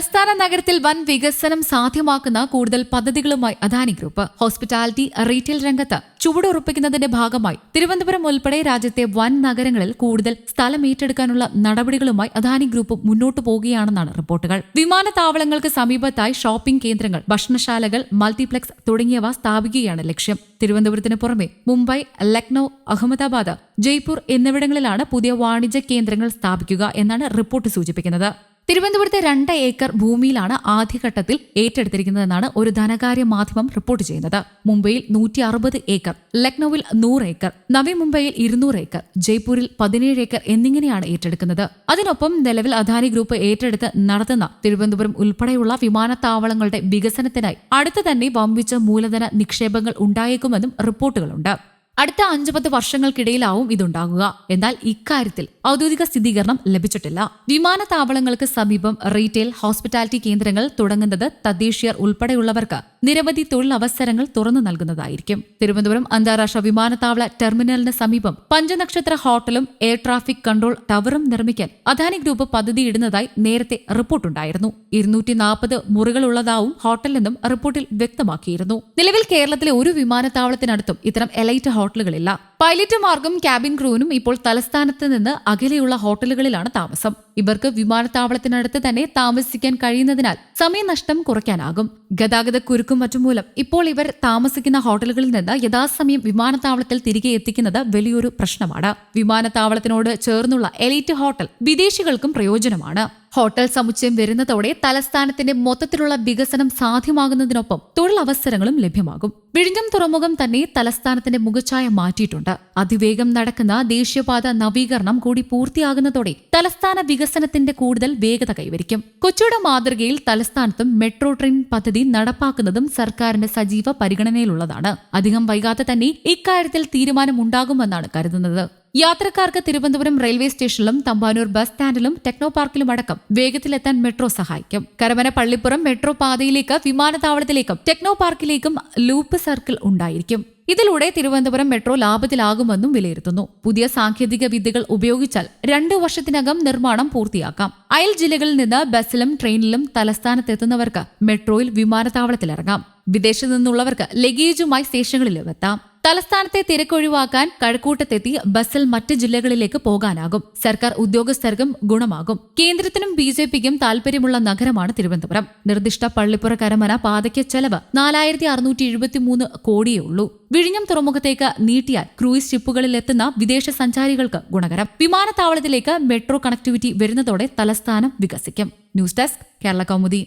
തലസ്ഥാന നഗരത്തിൽ വൻ വികസനം സാധ്യമാക്കുന്ന കൂടുതൽ പദ്ധതികളുമായി അദാനി ഗ്രൂപ്പ് ഹോസ്പിറ്റാലിറ്റി റീറ്റെയിൽ രംഗത്ത് ചുവടുറപ്പിക്കുന്നതിന്റെ ഭാഗമായി തിരുവനന്തപുരം ഉൾപ്പെടെ രാജ്യത്തെ വൻ നഗരങ്ങളിൽ കൂടുതൽ സ്ഥലം ഏറ്റെടുക്കാനുള്ള നടപടികളുമായി അദാനി ഗ്രൂപ്പ് മുന്നോട്ടു പോകുകയാണെന്നാണ് റിപ്പോർട്ടുകൾ. വിമാനത്താവളങ്ങൾക്ക് സമീപത്തായി ഷോപ്പിംഗ് കേന്ദ്രങ്ങൾ ഭക്ഷണശാലകൾ മൾട്ടിപ്ലക്സ് തുടങ്ങിയവ സ്ഥാപിക്കുകയാണ് ലക്ഷ്യം. തിരുവനന്തപുരത്തിന് പുറമെ മുംബൈ ലക്നൌ അഹമ്മദാബാദ് ജയ്പൂർ എന്നിവിടങ്ങളിലാണ് പുതിയ വാണിജ്യ കേന്ദ്രങ്ങൾ സ്ഥാപിക്കുക എന്നാണ് റിപ്പോർട്ട് സൂചിപ്പിക്കുന്നത്. തിരുവനന്തപുരത്തെ രണ്ട് ഏക്കർ ഭൂമിയിലാണ് ആദ്യഘട്ടത്തിൽ ഏറ്റെടുത്തിരിക്കുന്നതെന്നാണ് ഒരു ധനകാര്യ മാധ്യമം റിപ്പോർട്ട് ചെയ്യുന്നത്. മുംബൈയിൽ നൂറ്റി അറുപത് ഏക്കർ ലക്നൌവിൽ നൂറ് ഏക്കർ നവി മുംബൈയിൽ ഇരുന്നൂറ് ഏക്കർ ജയ്പൂരിൽ പതിനേഴ് ഏക്കർ എന്നിങ്ങനെയാണ് ഏറ്റെടുക്കുന്നത്. അതിനൊപ്പം നിലവിൽ അദാനി ഗ്രൂപ്പ് ഏറ്റെടുത്ത് നടത്തുന്ന തിരുവനന്തപുരം ഉൾപ്പെടെയുള്ള വിമാനത്താവളങ്ങളുടെ വികസനത്തിനായി അടുത്ത് തന്നെ വമ്പിച്ച മൂലധന നിക്ഷേപങ്ങൾ ഉണ്ടായേക്കുമെന്നും റിപ്പോർട്ടുകളുണ്ട്. അടുത്ത അഞ്ചു പത്ത് വർഷങ്ങൾക്കിടയിലാവും ഇതുണ്ടാകുക. എന്നാൽ ഇക്കാര്യത്തിൽ ഔദ്യോഗിക സ്ഥിരീകരണം ലഭിച്ചിട്ടില്ല. വിമാനത്താവളങ്ങൾക്ക് സമീപം റീറ്റെയിൽ ഹോസ്പിറ്റാലിറ്റി കേന്ദ്രങ്ങൾ തുടങ്ങുന്നത് തദ്ദേശീയർ ഉൾപ്പെടെയുള്ളവർക്ക് നിരവധി തൊഴിലവസരങ്ങൾ തുറന്നു നൽകുന്നതായിരിക്കും. തിരുവനന്തപുരം അന്താരാഷ്ട്ര വിമാനത്താവള ടെർമിനലിന് സമീപം പഞ്ചനക്ഷത്ര ഹോട്ടലും എയർ ട്രാഫിക് കൺട്രോൾ ടവറും നിർമ്മിക്കാൻ അദാനി ഗ്രൂപ്പ് പദ്ധതിയിടുന്നതായി നേരത്തെ റിപ്പോർട്ടുണ്ടായിരുന്നു. ഇരുന്നൂറ്റി നാൽപ്പത് മുറികളുള്ളതാവും ഹോട്ടലെന്നും റിപ്പോർട്ടിൽ വ്യക്തമാക്കിയിരുന്നു. നിലവിൽ കേരളത്തിലെ ഒരു വിമാനത്താവളത്തിനടുത്തും ഇത്തരം എലൈറ്റ് ഹോട്ടലുകളില്ല. പൈലറ്റുമാർക്കും ക്യാബിൻ ക്രൂവിനും ഇപ്പോൾ തലസ്ഥാനത്ത് നിന്ന് അകലെയുള്ള ഹോട്ടലുകളിലാണ് താമസം. ഇവർക്ക് വിമാനത്താവളത്തിനടുത്ത് തന്നെ താമസിക്കാൻ കഴിയുന്നതിനാൽ സമയനഷ്ടം കുറയ്ക്കാനാകും. ഗതാഗത കുരുക്കും മറ്റും മൂലം ഇപ്പോൾ ഇവർ താമസിക്കുന്ന ഹോട്ടലുകളിൽ നിന്ന് യഥാസമയം വിമാനത്താവളത്തിൽ തിരികെ എത്തിക്കുന്നത് വലിയൊരു പ്രശ്നമാണ്. വിമാനത്താവളത്തിനോട് ചേർന്നുള്ള എലൈറ്റ് ഹോട്ടൽ വിദേശികൾക്കും പ്രയോജനമാണ്. ഹോട്ടൽ സമുച്ചയം വരുന്നതോടെ തലസ്ഥാനത്തിന്റെ മൊത്തത്തിലുള്ള വികസനം സാധ്യമാകുന്നതിനൊപ്പം തൊഴിലവസരങ്ങളും ലഭ്യമാകും. വിഴിഞ്ഞം തുറമുഖം തന്നെ തലസ്ഥാനത്തിന്റെ മുഖച്ഛായ മാറ്റിയിട്ടുണ്ട്. അതിവേഗം നടക്കുന്ന ദേശീയപാത നവീകരണം കൂടി പൂർത്തിയാകുന്നതോടെ തലസ്ഥാന വികസനത്തിന്റെ കൂടുതൽ വേഗത കൈവരിക്കും. കൊച്ചിയുടെ മാതൃകയിൽ തലസ്ഥാനത്തും മെട്രോ ട്രെയിൻ പദ്ധതി നടപ്പാക്കുന്നതും സർക്കാരിന്റെ സജീവ പരിഗണനയിലുള്ളതാണ്. അധികം വൈകാതെ തന്നെ ഇക്കാര്യത്തിൽ തീരുമാനമുണ്ടാകുമെന്നാണ് കരുതുന്നത്. യാത്രക്കാർക്ക് തിരുവനന്തപുരം റെയിൽവേ സ്റ്റേഷനിലും തമ്പാനൂർ ബസ് സ്റ്റാൻഡിലും ടെക്നോ പാർക്കിലും അടക്കം വേഗത്തിലെത്താൻ മെട്രോ സഹായിക്കും. കരമന പള്ളിപ്പുറം മെട്രോ പാതയിലേക്ക് വിമാനത്താവളത്തിലേക്കും ടെക്നോ പാർക്കിലേക്കും ലൂപ്പ് സർക്കിൾ ഉണ്ടായിരിക്കും. ഇതിലൂടെ തിരുവനന്തപുരം മെട്രോ ലാഭത്തിലാകുമെന്നും വിലയിരുത്തുന്നു. പുതിയ സാങ്കേതിക വിദ്യകൾ ഉപയോഗിച്ചാൽ രണ്ടു വർഷത്തിനകം നിർമ്മാണം പൂർത്തിയാക്കാം. അയൽ ജില്ലകളിൽ നിന്ന് ബസ്സിലും ട്രെയിനിലും തലസ്ഥാനത്തെത്തുന്നവർക്ക് മെട്രോയിൽ വിമാനത്താവളത്തിലിറങ്ങാം. വിദേശത്തു നിന്നുള്ളവർക്ക് ലഗേജുമായി സ്റ്റേഷനുകളിലും എത്താം. തലസ്ഥാനത്തെ തിരക്കൊഴിവാക്കാൻ കഴക്കൂട്ടത്തെത്തി ബസ്സിൽ മറ്റ് ജില്ലകളിലേക്ക് പോകാനാകും. സർക്കാർ ഉദ്യോഗസ്ഥർക്കും ഗുണമാകും. കേന്ദ്രത്തിനും ബി ജെ പിക്കും താൽപര്യമുള്ള നഗരമാണ് തിരുവനന്തപുരം. നിർദ്ദിഷ്ട പള്ളിപ്പുറ കരമന പാതയ്ക്ക് ചെലവ് നാലായിരത്തി അറുന്നൂറ്റി എഴുപത്തിമൂന്ന് കോടിയേ ഉള്ളൂ വിഴിഞ്ഞം തുറമുഖത്തേക്ക് നീട്ടിയാൽ ക്രൂയിസ് ഷിപ്പുകളിലെത്തുന്ന വിദേശ സഞ്ചാരികൾക്ക് ഗുണകരം. വിമാനത്താവളത്തിലേക്ക് മെട്രോ കണക്ടിവിറ്റി വരുന്നതോടെ തലസ്ഥാനം വികസിക്കും. News desk Kerala Kaumudi.